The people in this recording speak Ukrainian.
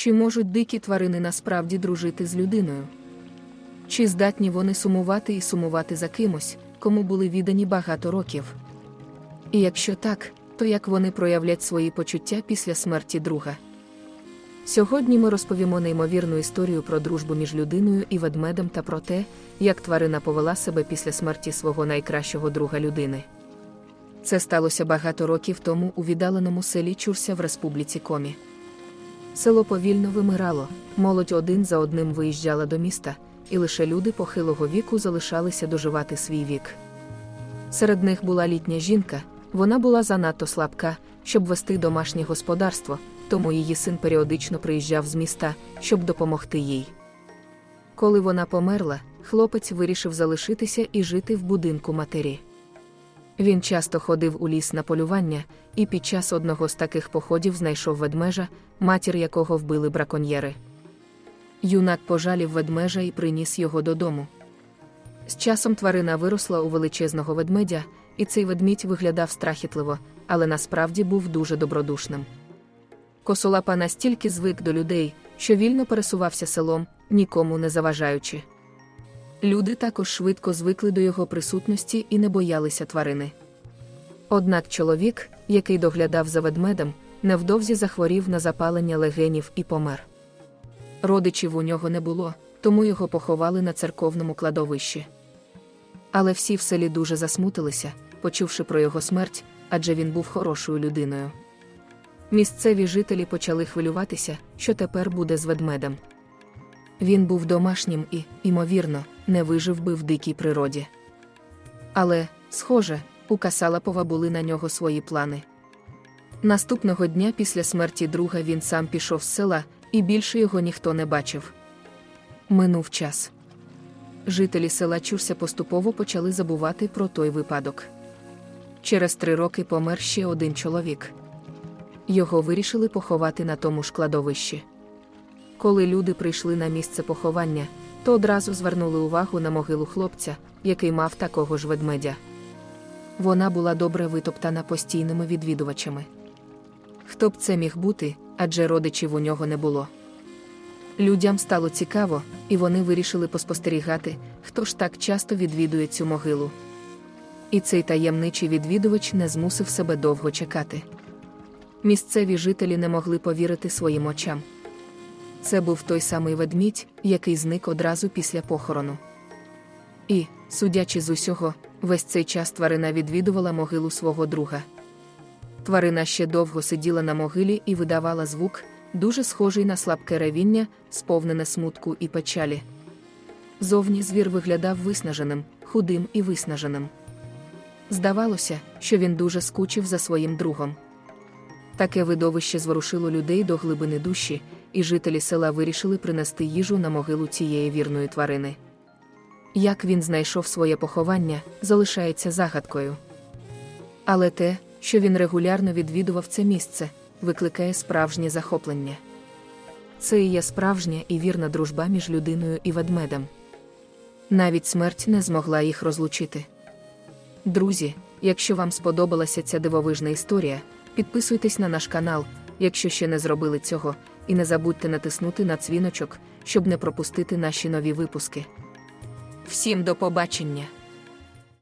Чи можуть дикі тварини насправді дружити з людиною? Чи здатні вони сумувати і сумувати за кимось, кому були віддані багато років? І якщо так, то як вони проявлять свої почуття після смерті друга? Сьогодні ми розповімо неймовірну історію про дружбу між людиною і ведмедем та про те, як тварина повела себе після смерті свого найкращого друга людини. Це сталося багато років тому у віддаленому селі Чурся в республіці Комі. Село повільно вимирало, молодь один за одним виїжджала до міста, і лише люди похилого віку залишалися доживати свій вік. Серед них була літня жінка, вона була занадто слабка, щоб вести домашнє господарство, тому її син періодично приїжджав з міста, щоб допомогти їй. Коли вона померла, хлопець вирішив залишитися і жити в будинку матері. Він часто ходив у ліс на полювання, і під час одного з таких походів знайшов ведмежа, матір якого вбили браконьєри. Юнак пожалів ведмежа і приніс його додому. З часом тварина виросла у величезного ведмедя, і цей ведмідь виглядав страхітливо, але насправді був дуже добродушним. Косолапа настільки звик до людей, що вільно пересувався селом, нікому не заважаючи. Люди також швидко звикли до його присутності і не боялися тварини. Однак чоловік, який доглядав за ведмедем, невдовзі захворів на запалення легенів і помер. Родичів у нього не було, тому його поховали на церковному кладовищі. Але всі в селі дуже засмутилися, почувши про його смерть, адже він був хорошою людиною. Місцеві жителі почали хвилюватися, що тепер буде з ведмедем. Він був домашнім і, ймовірно, не вижив би в дикій природі. Але, схоже, у Касалапова були на нього свої плани. Наступного дня після смерті друга він сам пішов з села, і більше його ніхто не бачив. Минув час. Жителі села Чурся поступово почали забувати про той випадок. Через три роки помер ще один чоловік. Його вирішили поховати на тому ж кладовищі. Коли люди прийшли на місце поховання, то одразу звернули увагу на могилу хлопця, який мав такого ж ведмедя. Вона була добре витоптана постійними відвідувачами. Хто б це міг бути, адже родичів у нього не було. Людям стало цікаво, і вони вирішили поспостерігати, хто ж так часто відвідує цю могилу. І цей таємничий відвідувач не змусив себе довго чекати. Місцеві жителі не могли повірити своїм очам. Це був той самий ведмідь, який зник одразу після похорону. І, судячи з усього, весь цей час тварина відвідувала могилу свого друга. Тварина ще довго сиділа на могилі і видавала звук, дуже схожий на слабке ревіння, сповнене смутку і печалі. Зовні звір виглядав виснаженим, худим і виснаженим. Здавалося, що він дуже скучив за своїм другом. Таке видовище зворушило людей до глибини душі, і жителі села вирішили принести їжу на могилу цієї вірної тварини. Як він знайшов своє поховання, залишається загадкою. Але те, що він регулярно відвідував це місце, викликає справжнє захоплення. Це і є справжня і вірна дружба між людиною і ведмедем. Навіть смерть не змогла їх розлучити. Друзі, якщо вам сподобалася ця дивовижна історія, підписуйтесь на наш канал, якщо ще не зробили цього, і не забудьте натиснути на дзвіночок, щоб не пропустити наші нові випуски. Всім до побачення!